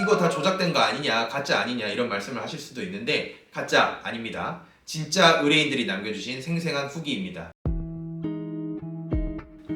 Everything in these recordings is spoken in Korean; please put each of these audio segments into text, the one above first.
이거 다 조작된 거 아니냐, 가짜 아니냐 이런 말씀을 하실 수도 있는데 가짜 아닙니다. 진짜 의뢰인들이 남겨주신 생생한 후기입니다.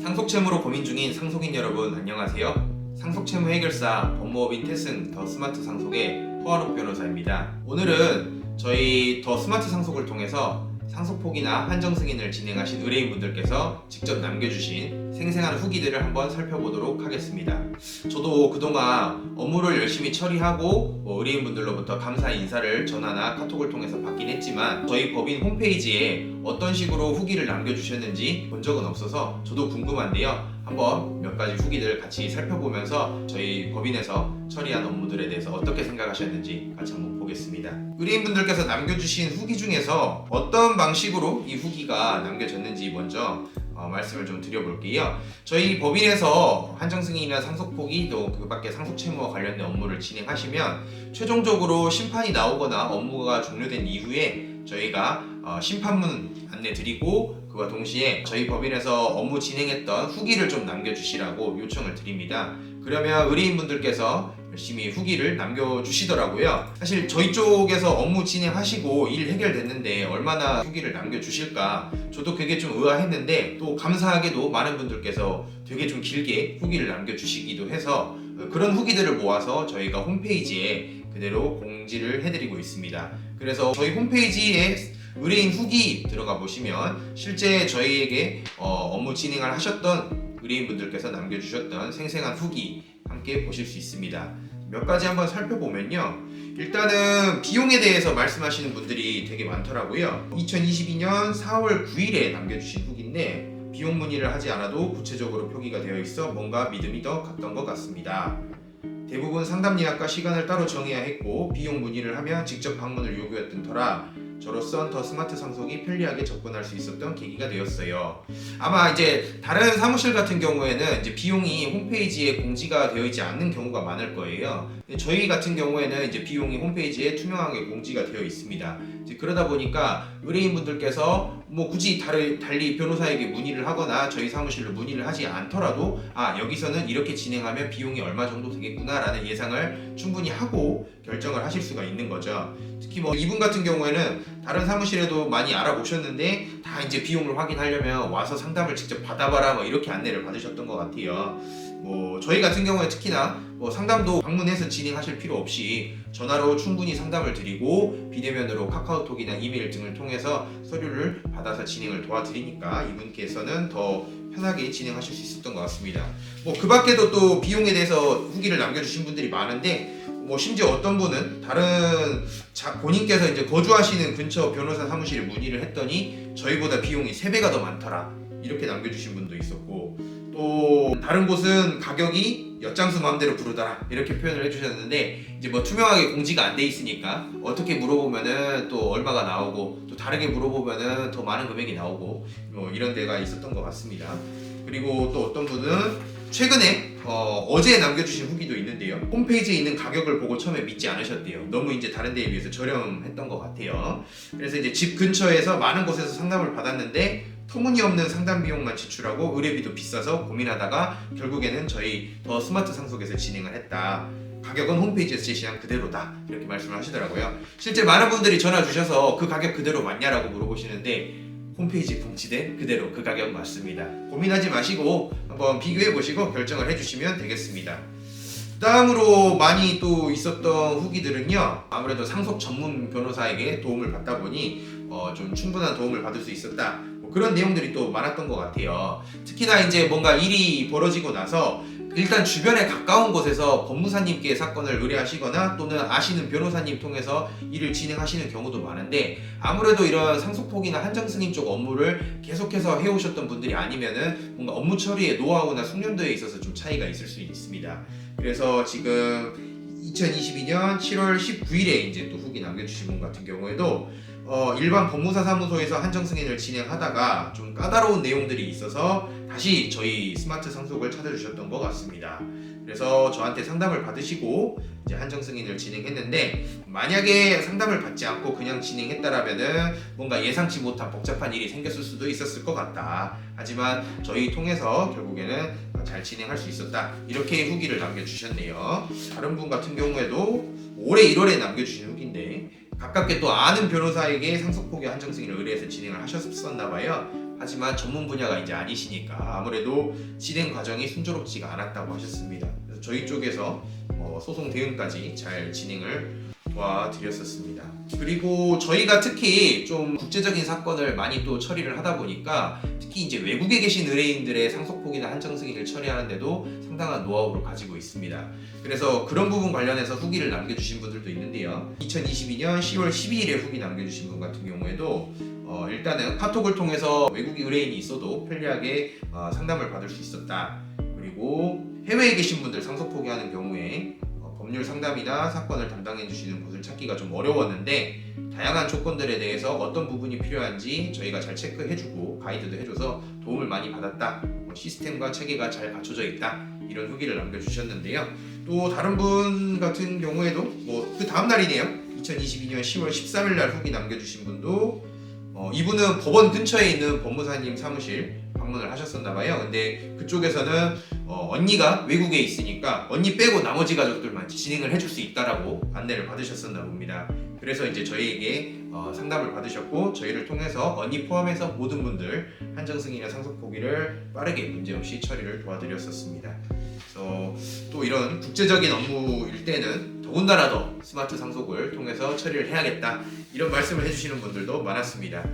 상속채무로 고민 중인 상속인 여러분 안녕하세요. 상속채무 해결사 법무법인 태승 더 스마트 상속의 허한옥 변호사입니다. 오늘은 저희 더 스마트 상속을 통해서 상속폭이나 한정 승인을 진행하신 의뢰인분들께서 직접 남겨주신 생생한 후기들을 한번 살펴보도록 하겠습니다. 저도 그동안 업무를 열심히 처리하고 뭐 의뢰인분들로부터 감사 인사를 전화나 카톡을 통해서 받긴 했지만 저희 법인 홈페이지에 어떤 식으로 후기를 남겨주셨는지 본 적은 없어서 저도 궁금한데요. 한번 몇 가지 후기들 같이 살펴보면서 저희 법인에서 처리한 업무들에 대해서 어떻게 생각하셨는지 같이 한번 보겠습니다. 의뢰인분들께서 남겨주신 후기 중에서 어떤 방식으로 이 후기가 남겨졌는지 먼저 어, 말씀을 좀 드려볼게요. 저희 법인에서 한정승인이나 상속포기 또그 밖에 상속채무와 관련된 업무를 진행하시면 최종적으로 심판이 나오거나 업무가 종료된 이후에 저희가 어, 심판문 안내 드리고 그와 동시에 저희 법인에서 업무 진행했던 후기를 좀 남겨주시라고 요청을 드립니다. 그러면 의뢰인분들께서 열심히 후기를 남겨주시더라고요. 사실 저희 쪽에서 업무 진행하시고 일 해결됐는데 얼마나 후기를 남겨주실까 저도 그게 좀 의아했는데 또 감사하게도 많은 분들께서 되게 좀 길게 후기를 남겨주시기도 해서 어, 그런 후기들을 모아서 저희가 홈페이지에 그대로 공지를 해드리고 있습니다. 그래서 저희 홈페이지에 의뢰인 후기 들어가 보시면 실제 저희에게 어, 업무 진행을 하셨던 의뢰인분들께서 남겨주셨던 생생한 후기 함께 보실 수 있습니다. 몇 가지 한번 살펴보면요. 일단은 비용에 대해서 말씀하시는 분들이 되게 많더라고요. 2022년 4월 9일에 남겨주신 후기인데 비용 문의를 하지 않아도 구체적으로 표기가 되어 있어 뭔가 믿음이 더 갔던 것 같습니다. 대부분 상담 예약과 시간을 따로 정해야 했고 비용 문의를 하면 직접 방문을 요구했던 터라 저로선 더 스마트 상속이 편리하게 접근할 수 있었던 계기가 되었어요. 아마 이제 다른 사무실 같은 경우에는 이제 비용이 홈페이지에 공지가 되어 있지 않는 경우가 많을 거예요. 저희 같은 경우에는 이제 비용이 홈페이지에 투명하게 공지가 되어 있습니다. 그러다 보니까 의뢰인분들께서 뭐 굳이 다른 달리 변호사에게 문의를 하거나 저희 사무실로 문의를 하지 않더라도 아 여기서는 이렇게 진행하면 비용이 얼마 정도 되겠구나라는 예상을 충분히 하고 결정을 하실 수가 있는 거죠. 특히 뭐 이분 같은 경우에는 다른 사무실에도 많이 알아보셨는데 다 이제 비용을 확인하려면 와서 상담을 직접 받아봐라 뭐 이렇게 안내를 받으셨던 것 같아요. 뭐 저희 같은 경우에 특히나 뭐 상담도 방문해서 진행하실 필요 없이 전화로 충분히 상담을 드리고 비대면으로 카카오톡이나 이메일 등을 통해서 서류를 받아서 진행을 도와드리니까 이분께서는 더 편하게 진행하실 수 있었던 것 같습니다. 뭐 그 밖에도 또 비용에 대해서 후기를 남겨주신 분들이 많은데 뭐 심지어 어떤 분은 다른 자, 본인께서 이제 거주하시는 근처 변호사 사무실에 문의를 했더니 저희보다 비용이 3배가 더 많더라 이렇게 남겨주신 분도 있었고 또 다른 곳은 가격이 엿장수 마음대로 부르더라 이렇게 표현을 해주셨는데 이제 뭐 투명하게 공지가 안 돼 있으니까 어떻게 물어보면은 또 얼마가 나오고 또 다르게 물어보면은 더 많은 금액이 나오고 뭐 이런 데가 있었던 것 같습니다. 그리고 또 어떤 분은 최근에 어, 제 남겨주신 후기도 있는데요. 홈페이지에 있는 가격을 보고 처음에 믿지 않으셨대요. 너무 이제 다른 데에 비해서 저렴했던 것 같아요. 그래서 이제 집 근처에서 많은 곳에서 상담을 받았는데 터무니없는 상담 비용만 지출하고 의뢰비도 비싸서 고민하다가 결국에는 저희 더 스마트 상속에서 진행을 했다. 가격은 홈페이지에서 제시한 그대로다 이렇게 말씀을 하시더라고요. 실제 많은 분들이 전화 주셔서 그 가격 그대로 맞냐라고 물어보시는데 홈페이지 공지된 그대로 그 가격 맞습니다. 고민하지 마시고 한번 비교해 보시고 결정을 해주시면 되겠습니다. 다음으로 많이 또 있었던 후기들은요 아무래도 상속 전문 변호사에게 도움을 받다 보니 어, 좀 충분한 도움을 받을 수 있었다 뭐 그런 내용들이 또 많았던 것 같아요 특히나 이제 뭔가 일이 벌어지고 나서 일단 주변에 가까운 곳에서 법무사님께 사건을 의뢰하시거나 또는 아시는 변호사님 통해서 일을 진행하시는 경우도 많은데 아무래도 이런 상속폭이나 한정승인 쪽 업무를 계속해서 해오셨던 분들이 아니면은 뭔가 업무 처리의 노하우나 숙련도에 있어서 좀 차이가 있을 수 있습니다. 그래서 지금 2022년 7월 19일에 이제 또 후기 남겨주신 분 같은 경우에도 어, 일반 법무사 사무소에서 한정 승인을 진행하다가 좀 까다로운 내용들이 있어서 다시 저희 스마트 상속을 찾아주셨던 것 같습니다. 그래서 저한테 상담을 받으시고 이제 한정 승인을 진행했는데 만약에 상담을 받지 않고 그냥 진행했다라면은 뭔가 예상치 못한 복잡한 일이 생겼을 수도 있었을 것 같다. 하지만 저희 통해서 결국에는 잘 진행할 수 있었다. 이렇게 후기를 남겨주셨네요. 다른 분 같은 경우에도 올해 1월에 남겨주신 후기인데 가깝게 또 아는 변호사에게 상속 포기 한정 승인을 의뢰해서 진행을 하셨었나 봐요. 하지만 전문 분야가 이제 아니시니까 아무래도 진행 과정이 순조롭지가 않았다고 하셨습니다. 그래서 저희 쪽에서 어, 소송 대응까지 잘 진행을 도와드렸었습니다. 그리고 저희가 특히 좀 국제적인 사건을 많이 또 처리를 하다 보니까 특히 이제 외국에 계신 의뢰인들의 상속폭이나 한정 승인을 처리하는데도 상당한 노하우를 가지고 있습니다. 그래서 그런 부분 관련해서 후기를 남겨주신 분들도 있는데요. 2022년 10월 12일에 후기 남겨주신 분 같은 경우에도 어, 일단은 카톡을 통해서 외국 의뢰인이 있어도 편리하게 어, 상담을 받을 수 있었다. 그리고 해외에 계신 분들 상속 포기하는 경우에 어, 법률 상담이나 사건을 담당해 주시는 곳을 찾기가 좀 어려웠는데 다양한 조건들에 대해서 어떤 부분이 필요한지 저희가 잘 체크해주고 가이드도 해줘서 도움을 많이 받았다. 어, 시스템과 체계가 잘 갖춰져 있다. 이런 후기를 남겨주셨는데요. 또 다른 분 같은 경우에도 뭐 그 다음 날이네요. 2022년 10월 13일 날 후기 남겨주신 분도 어, 이분은 법원 근처에 있는 법무사님 사무실 방문을 하셨었나 봐요. 근데 그쪽에서는 어, 언니가 외국에 있으니까 언니 빼고 나머지 가족들만 진행을 해줄 수 있다라고 안내를 받으셨었나 봅니다. 그래서 이제 저희에게 어, 상담을 받으셨고 저희를 통해서 언니 포함해서 모든 분들 한정 승인이나 상속 포기를 빠르게 문제없이 처리를 도와드렸었습니다. 그래서 또 이런 국제적인 업무일 때는 더군다나 더 스마트 상속을 통해서 처리를 해야겠다 이런 말씀을 해주시는 분들도 많았습니다.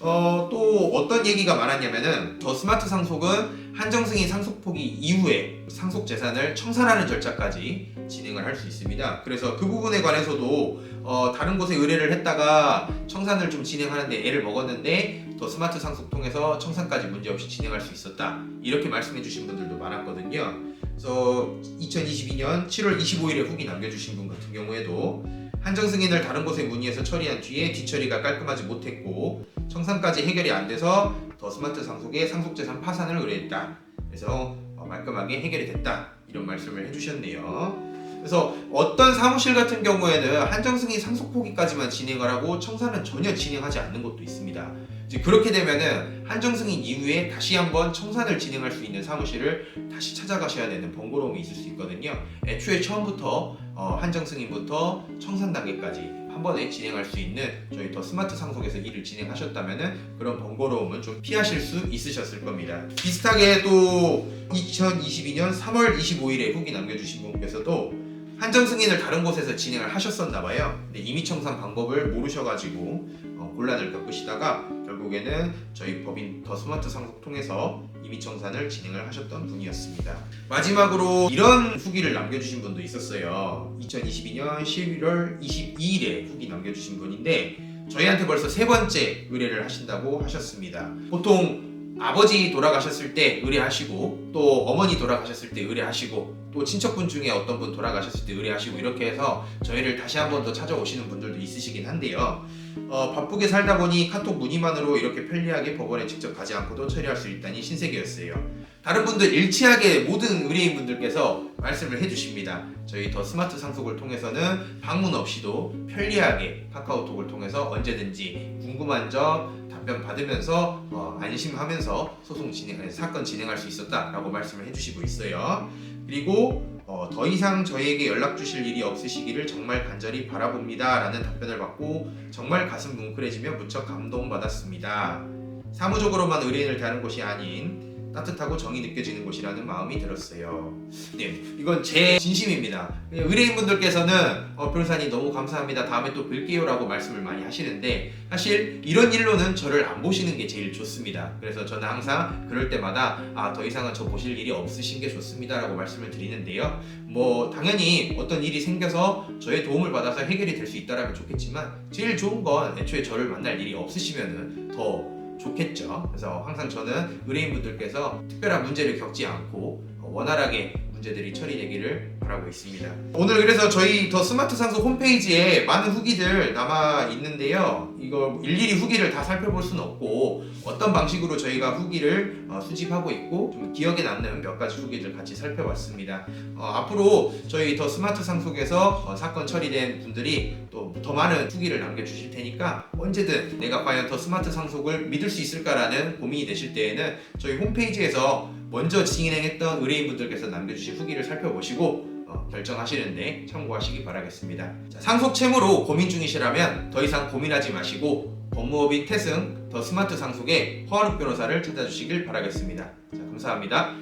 어, 또 어떤 얘기가 많았냐면은 더 스마트 상속은 한정 승인 상속 포기 이후에 상속 재산을 청산하는 절차까지 진행을 할 수 있습니다. 그래서 그 부분에 관해서도 어, 다른 곳에 의뢰를 했다가 청산을 좀 진행하는데 애를 먹었는데 더 스마트 상속 통해서 청산까지 문제없이 진행할 수 있었다. 이렇게 말씀해 주신 분들도 많았거든요. 그래서 2022년 7월 25일에 후기 남겨주신 분 같은 경우에도 한정 승인을 다른 곳에 문의해서 처리한 뒤에 뒤처리가 깔끔하지 못했고 청산까지 해결이 안 돼서 더 스마트 상속에 상속재산 파산을 의뢰했다. 그래서 어, 말끔하게 해결이 됐다. 이런 말씀을 해주셨네요. 그래서 어떤 사무실 같은 경우에는 한정 승인 상속 포기까지만 진행을 하고 청산은 전혀 진행하지 않는 곳도 있습니다. 이제 그렇게 되면은 한정 승인 이후에 다시 한번 청산을 진행할 수 있는 사무실을 다시 찾아가셔야 되는 번거로움이 있을 수 있거든요. 애초에 처음부터 어, 한정 승인부터 청산 단계까지 한 번에 진행할 수 있는 저희 더 스마트 상속에서 일을 진행하셨다면은 그런 번거로움은 좀 피하실 수 있으셨을 겁니다. 비슷하게 또 2022년 3월 25일에 후기 남겨주신 분께서도 한정 승인을 다른 곳에서 진행을 하셨었나 봐요. 임의 청산 방법을 모르셔가지고 어, 곤란을 겪으시다가 결국에는 저희 법인 더 스마트 상속 통해서 임의 청산을 진행을 하셨던 분이었습니다. 마지막으로 이런 후기를 남겨주신 분도 있었어요. 2022년 11월 22일에 후기 남겨주신 분인데 저희한테 벌써 세 번째 의뢰를 하신다고 하셨습니다. 보통 아버지 돌아가셨을 때 의뢰하시고 또 어머니 돌아가셨을 때 의뢰하시고 또 친척분 중에 어떤 분 돌아가셨을 때 의뢰하시고 이렇게 해서 저희를 다시 한 번 더 찾아오시는 분들도 있으시긴 한데요. 어, 바쁘게 살다 보니 카톡 문의만으로 이렇게 편리하게 법원에 직접 가지 않고도 처리할 수 있다니 신세계였어요. 다른 분들 일치하게 모든 의뢰인분들께서 말씀을 해주십니다. 저희 더 스마트 상속을 통해서는 방문 없이도 편리하게 카카오톡을 통해서 언제든지 궁금한 점 답변 받으면서 어, 안심하면서 소송 진행, 사건 진행할 수 있었다라고 말씀을 해주시고 있어요. 그리고 어, 더 이상 저희에게 연락 주실 일이 없으시기를 정말 간절히 바라봅니다 라는 답변을 받고 정말 가슴 뭉클해지며 무척 감동받았습니다. 사무적으로만 의뢰인을 대하는 곳이 아닌 따뜻하고 정이 느껴지는 곳이라는 마음이 들었어요. 네, 이건 제 진심입니다. 의뢰인분들께서는 어, 변호사님 너무 감사합니다. 다음에 또 뵐게요라고 말씀을 많이 하시는데 사실 이런 일로는 저를 안 보시는 게 제일 좋습니다. 그래서 저는 항상 그럴 때마다 아, 더 이상은 저 보실 일이 없으신 게 좋습니다라고 말씀을 드리는데요. 뭐 당연히 어떤 일이 생겨서 저의 도움을 받아서 해결이 될 수 있다라면 좋겠지만 제일 좋은 건 애초에 저를 만날 일이 없으시면은 더 좋겠죠. 그래서 항상 저는 의뢰인분들께서 특별한 문제를 겪지 않고 원활하게 문제들이 처리되기를 바라고 있습니다. 오늘 그래서 저희 더 스마트 상속 홈페이지에 많은 후기들 남아 있는데요. 이거 일일이 후기를 다 살펴볼 수는 없고 어떤 방식으로 저희가 후기를 어, 수집하고 있고 좀 기억에 남는 몇 가지 후기들 같이 살펴봤습니다. 어, 앞으로 저희 더 스마트 상속에서 어, 사건 처리된 분들이 또 더 많은 후기를 남겨주실 테니까 언제든 내가 과연 더 스마트 상속을 믿을 수 있을까라는 고민이 되실 때에는 저희 홈페이지에서 먼저 진행했던 의뢰인분들께서 남겨주신 후기를 살펴보시고 어, 결정하시는데 참고하시기 바라겠습니다. 자, 상속 채무로 고민 중이시라면 더 이상 고민하지 마시고 법무법인 태승 더 스마트 상속의 허한욱 변호사를 찾아주시길 바라겠습니다. 자, 감사합니다.